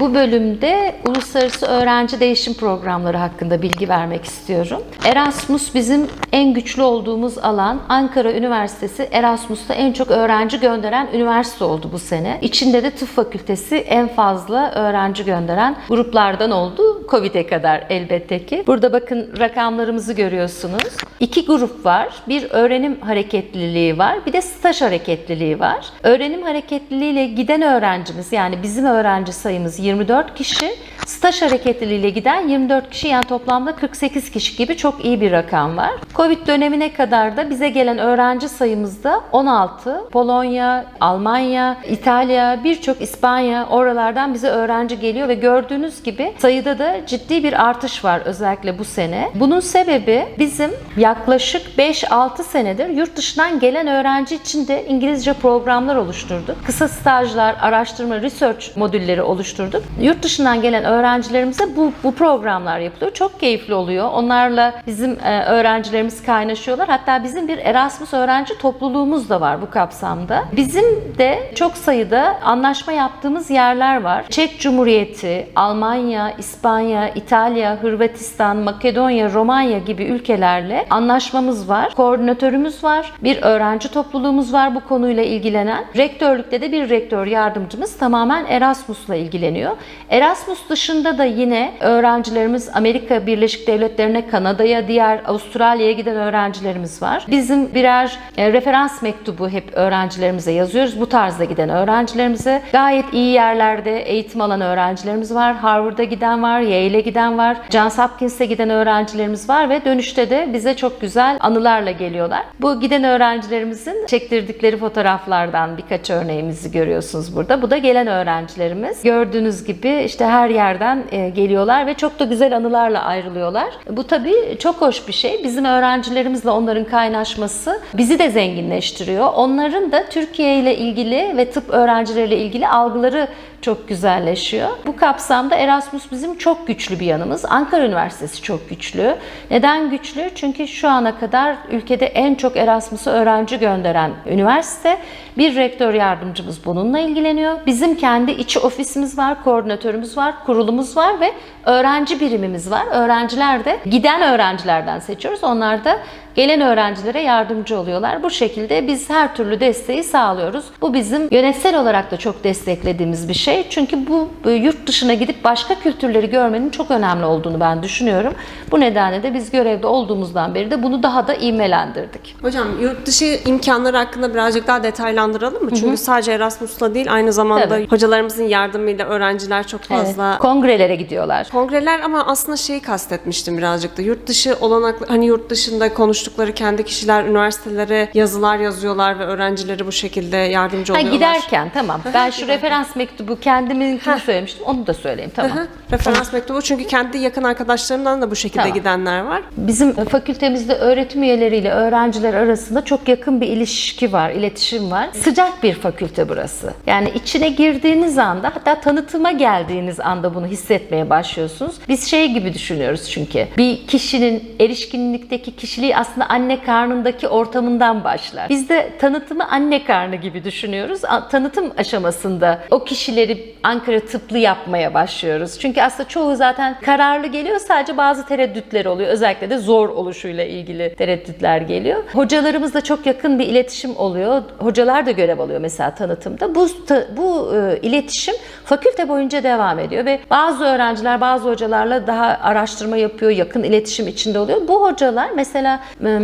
Bu bölümde uluslararası öğrenci değişim programları hakkında bilgi vermek istiyorum. Erasmus bizim en güçlü olduğumuz alan. Ankara Üniversitesi Erasmus'ta en çok öğrenci gönderen üniversite oldu bu sene. İçinde de tıp fakültesi en fazla öğrenci gönderen gruplardan oldu. Covid'e kadar elbette ki. Burada bakın rakamlarımızı görüyorsunuz. İki grup var. Bir öğrenim hareketliliği var. Bir de staj hareketliliği var. Öğrenim hareketliliğiyle giden öğrencimiz yani bizim öğrenci sayımız 24 kişi. Staj hareketliliğiyle giden 24 kişi yani toplamda 48 kişi gibi çok iyi bir rakam var. Covid dönemine kadar da bize gelen öğrenci sayımızda 16. Polonya, Almanya, İtalya, birçok İspanya oralardan bize öğrenci geliyor ve gördüğünüz gibi sayıda da ciddi bir artış var özellikle bu sene. Bunun sebebi bizim yaklaşık 5-6 senedir yurt dışından gelen öğrenci için de İngilizce programlar oluşturduk. Kısa stajlar, araştırma, research modülleri oluşturduk. Yurt dışından gelen öğrencilerimize bu, bu programlar yapılıyor. Çok keyifli oluyor. Onlarla bizim e, öğrencilerimiz kaynaşıyorlar. Hatta bizim bir Erasmus öğrenci topluluğumuz da var bu kapsamda. Bizim de çok sayıda anlaşma yaptığımız yerler var. Çek Cumhuriyeti, Almanya, İspanya, İtalya, Hırvatistan, Makedonya, Romanya gibi ülkelerle anlaşmamız var. Koordinatörümüz var. Bir öğrenci topluluğumuz var bu konuyla ilgilenen. Rektörlükte de bir rektör yardımcımız tamamen Erasmus'la ilgileniyor. Erasmus dışında da yine öğrencilerimiz Amerika Birleşik Devletleri'ne, Kanada'ya, diğer Avustralya'ya giden öğrencilerimiz var. Bizim birer e, referans mektubu hep öğrencilerimize yazıyoruz. Bu tarzda giden öğrencilerimize gayet iyi yerlerde eğitim alan öğrencilerimiz var. Harvard'a giden var, Yale'e giden var, Johns Hopkins'e giden öğrencilerimiz var ve dönüşte de bize çok güzel anılarla geliyorlar. Bu giden öğrencilerimizin çektirdikleri fotoğraflardan birkaç örneğimizi görüyorsunuz burada. Bu da gelen öğrencilerimiz. Gördüğünüz gibi işte her yerden e, geliyorlar ve çok da güzel anılarla ayrılıyorlar. Bu tabii çok hoş bir şey. Bizim öğrencilerimizle onların kaynaşması bizi de zenginleştiriyor. Onların da Türkiye ile ilgili ve tıp öğrencileriyle ilgili algıları çok güzelleşiyor. Bu kapsamda Erasmus bizim çok güçlü bir yanımız. Ankara Üniversitesi çok güçlü. Neden güçlü? Çünkü şu ana kadar ülkede en çok Erasmus'a öğrenci gönderen üniversite. Bir rektör yardımcımız bununla ilgileniyor. Bizim kendi içi ofisimiz var, koordinatörümüz var, kurulumuz var ve öğrenci birimimiz var. Öğrenciler de giden öğrencilerden seçiyoruz. Onlar da gelen öğrencilere yardımcı oluyorlar. Bu şekilde biz her türlü desteği sağlıyoruz. Bu bizim yönetsel olarak da çok desteklediğimiz bir şey. Çünkü bu yurt dışına gidip başka kültürleri görmenin çok önemli olduğunu ben düşünüyorum. Bu nedenle de biz görevde olduğumuzdan beri de bunu daha da ivmelendirdik. Hocam yurt dışı imkanları hakkında birazcık daha detaylandıralım mı? Çünkü sadece Erasmus'la değil aynı zamanda Tabii. hocalarımızın yardımıyla öğrenciler çok fazla Evet, Kongrelere gidiyorlar. Kongreler ama aslında şeyi kastetmiştim birazcık da. Yurt dışı olanaklı hani yurt dışında konuştukları kendi kişiler üniversitelere yazılar yazıyorlar ve öğrencileri bu şekilde yardımcı Ha, oluyorlar. giderken tamam. Ben şu referans mektubu kendiminkini söylemiştim. Onu da söyleyeyim tamam. Referans mektubu çünkü kendi yakın arkadaşlarından da bu şekilde Tamam. gidenler var. Bizim fakültemizde öğretim üyeleriyle öğrenciler arasında çok yakın bir ilişki var, iletişim var. Sıcak bir fakülte burası. Yani içine girdiğiniz anda hatta tanıtıma geldiğiniz anda bunu hissetmeye başlıyorsunuz. Biz şey gibi düşünüyoruz çünkü. Bir kişinin erişkinlikteki kişiliği aslında anne karnındaki ortamından başlar. Biz de tanıtımı anne karnı gibi düşünüyoruz. Tanıtım aşamasında o kişileri Ankara tıplı yapmaya başlıyoruz. Çünkü aslında çoğu zaten kararlı geliyor. Sadece bazı tereddütleri oluyor. Özellikle de zor oluşuyla ilgili tereddütler geliyor. Hocalarımızla çok yakın bir iletişim oluyor. Hocalar da görev alıyor mesela tanıtımda. Bu bu e, iletişim fakülte boyunca devam ediyor ve bazı öğrenciler bazı hocalarla daha araştırma yapıyor, yakın iletişim içinde oluyor. Bu hocalar mesela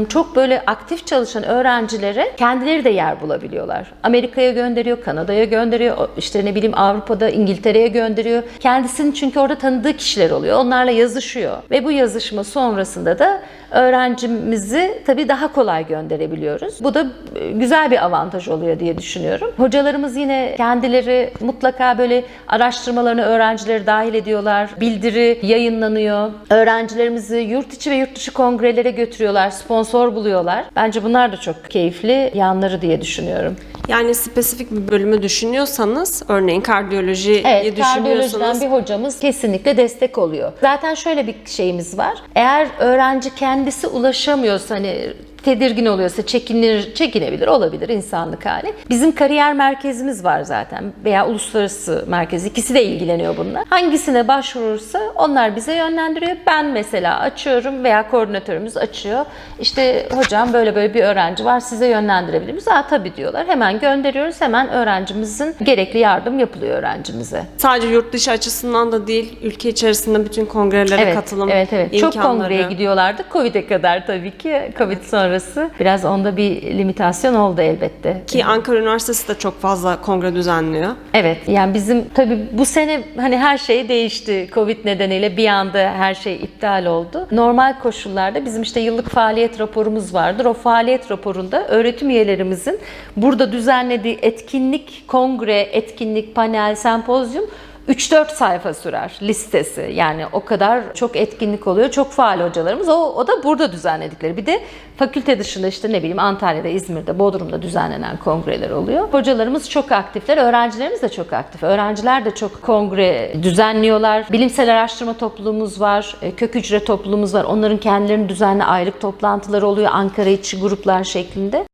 çok böyle aktif çalışan öğrencilere kendileri de yer bulabiliyorlar. Amerika'ya gönderiyor, Kanada'ya gönderiyor, işte ne bileyim Avrupa'da, İngiltere'ye gönderiyor. Kendisinin çünkü orada tanıdığı kişiler oluyor. Onlarla yazışıyor ve bu yazışma sonrasında da öğrencimizi tabii daha kolay gönderebiliyoruz. Bu da e, güzel bir avantaj oluyor diye düşünüyorum. Hocalarımız yine kendileri mutlaka böyle araştırmalarını öğrencileri dahil ediyorlar. Bildiri yayınlanıyor. Öğrencilerimizi yurt içi ve yurt dışı kongrelere götürüyorlar, sponsor buluyorlar. Bence bunlar da çok keyifli yanları diye düşünüyorum. Yani spesifik bir bölümü düşünüyorsanız, örneğin kardiyolojiyi Evet, kardiyolojiden düşünüyorsanız bir hocamız kesinlikle destek oluyor. Zaten şöyle bir şeyimiz var. Eğer öğrenci kendisi ulaşamıyorsa hani tedirgin oluyorsa çekinir, çekinebilir, olabilir insanlık hali. Bizim kariyer merkezimiz var zaten veya uluslararası merkez. ikisi de ilgileniyor bununla. Hangisine başvurursa onlar bize yönlendiriyor. Ben mesela açıyorum veya koordinatörümüz açıyor. İşte hocam böyle böyle bir öğrenci var size yönlendirebilir miyiz? Aa tabii diyorlar. Hemen gönderiyoruz. Hemen öğrencimizin gerekli yardım yapılıyor öğrencimize. Sadece yurt dışı açısından da değil, ülke içerisinde bütün kongrelere Evet, katılım evet, evet. Çok imkanları. kongreye gidiyorlardı. Covid'e kadar tabii ki. Covid sonrası biraz onda bir limitasyon oldu elbette. Ki Ankara Üniversitesi de çok fazla kongre düzenliyor. Evet yani bizim tabii bu sene hani her şey değişti. Covid nedeniyle bir anda her şey iptal oldu. Normal koşullarda bizim işte yıllık faaliyet raporumuz vardır. O faaliyet raporunda öğretim üyelerimizin burada düzenlediği etkinlik, kongre, etkinlik, panel, sempozyum 3-4 sayfa sürer listesi. Yani o kadar çok etkinlik oluyor. Çok faal hocalarımız. O, o da burada düzenledikleri. Bir de fakülte dışında işte ne bileyim Antalya'da, İzmir'de, Bodrum'da düzenlenen kongreler oluyor. Hocalarımız çok aktifler. Öğrencilerimiz de çok aktif. Öğrenciler de çok kongre düzenliyorlar. Bilimsel araştırma topluluğumuz var. e, Kök hücre topluluğumuz var. Onların kendilerinin düzenli aylık toplantıları oluyor. Ankara içi gruplar şeklinde.